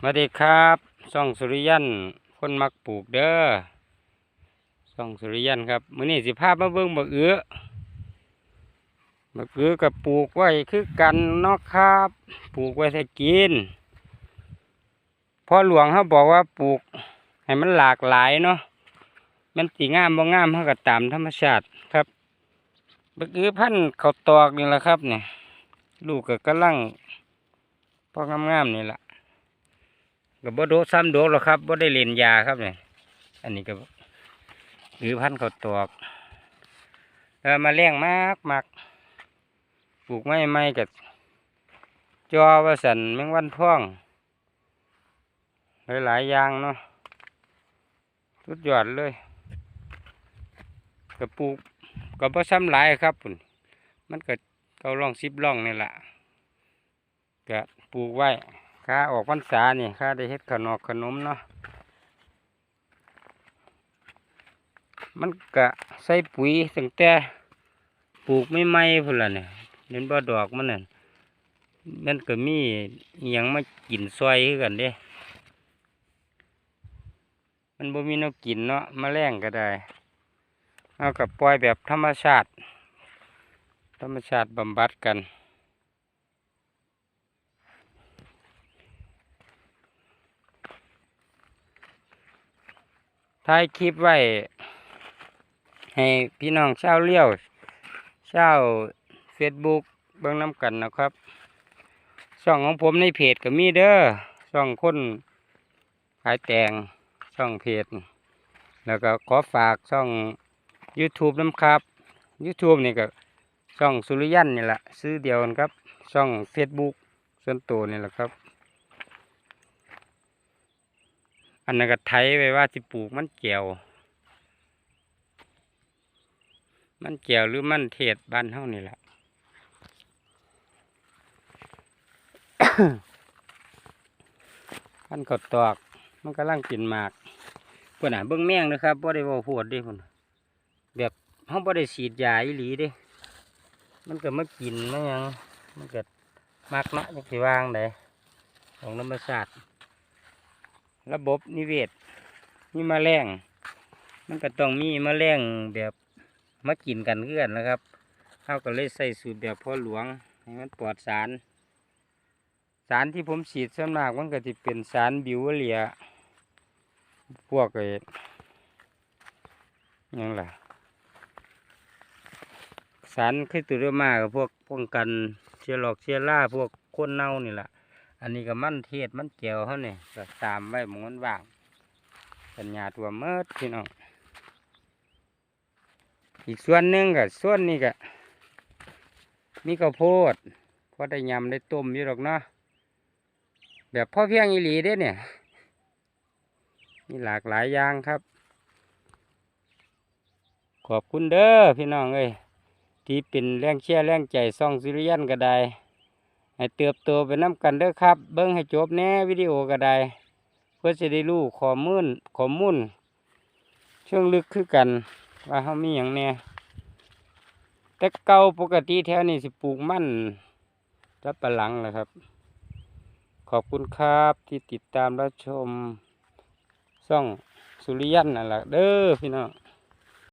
สวัสดีครับช่องสุริยันคนมักปลูกเด้อช่องสุริยันครับมื้อนี้สิพาพมาเบิ่งบักเอื้อบักเอื้อกับปลูกไว้คือกันเนาะครับ ปลูกไว้ให้กินพ่อหลวงเขาบอกว่าปลูกให้มันหลากหลายเนาะมันสีงามบ่งามเขาก็ตามธรรมชาติครับบักเอื้อพันธุ์เขาตอกนี่แหละครับเนี่ยลูกก็กำลังพองามๆนี่แหละ ก็บ่โดซ้ำโดดหรอกครับบ่ได้เล่นยาครับเนี่ยอันนี้ก็หรือพันเขาตอกแล้วมาเลี้ยงมากมากปลูกไม้ไม้กับจอว่าสันแมงวันท่องหลายๆอย่างเนาะสุดยอดเลยก็ปลูกก็บ่ซ้ำหลายครับปุ่นมันก็เกาล่องสิบล่องนี่แหละก็ปลูกไว้ ข้าออกพรรษานี่ข้าได้เฮ็ดขนมขนมเนาะมันกะใส่ปุ๋ยตั้งแต่ปลูกไม่ไม่พุ่นละเนี่ยเห็นบ่ดอกมันน่ะมันก็มีอยังมากินซอยคือกันเด้มันบ่มีนวกินเนาะมแมลงก็ได้เอากับปล่อยแบบธรรมชาติ ธรรมชาติบำบัดกัน ถ่ายคลิปไว้ ให้พี่น้องเช่าเลี้ยวเช่าเฟซบุ๊กเบิ่งน้ำกันนะครับช่องของผมในเพจก็มีเด้อช่องคนขายแตงช่องเพจ แล้วก็ขอฝากช่อง YouTube น้ำครับ YouTube นี่ก็ช่องสุริยันนี่แหละซื้อเดียวกันครับ ช่อง Facebook ส่วนตัวนี่แหละครับ อันนั้นก็ไถไว้ว่าสิปลูกมันแก้วมันแก้วหรือมันเทศบ้านเฮานี่แหละพันกดตอก มันกำลังกินหมากเพื่อนอะเบิ่งแมงนะครับบ่ได้เว่าโพดดิพุ่นแบบเฮาบ่ได้ฉีดยาอีหลีด้มันก็มากินมายัง มันก็มักนะจักสิวางได้ของธรรมชาติ ระบบนิเวศมีแมลงมันก็ต้องมีมแมลงแบบมากินกันเพื่อนนะครับเขาก็เลยใส่สูตรแบบพ่อหลวงให้มันปลอดสาร สารที่ผมฉีดส่วนมากมันก็จะเป็นสารบิวเรียพวกไอ้หยังล่ะสารคือตัวเรือมากับพวกป้องกันเชื้อโรคเชื้อราพวกโคนเน่านี่แหละ อันนี้ก็มันเทศมันแก้วเขาเนี่ยก็ตามไว้หมอนว่างสัญญาตัวเมิดพี่น้องอีกส่วนหนึ่งก็ส่วนนี้ก็มีข้าวโพดพอได้ยำได้ต้มอยู่หรอกเนาะแบบพ่อเพียงอีหลีเด้เนี่ยมีหลากหลายอย่างครับ ขอบคุณเด้อพี่น้องเอ้ยที่เป็นแรงเชียร์แรงใจซ่องซิริยันก็ได้ ให้เติบโตไปน้ำกันเด้อครับ เบิ้งให้จบแน่วิดีโอก็ได้ เพื่อจะได้รู้ข้อมูลข้อมูลเชิงลึกคือกัน ว่าเขามีอย่างแน่แต่เก่าปกติแถวนี้สิปลูกมันจะประหลังแหละครับ ขอบคุณครับที่ติดตามรับชม ช่องสุริยันนั่นแหละเด้อพี่น้อง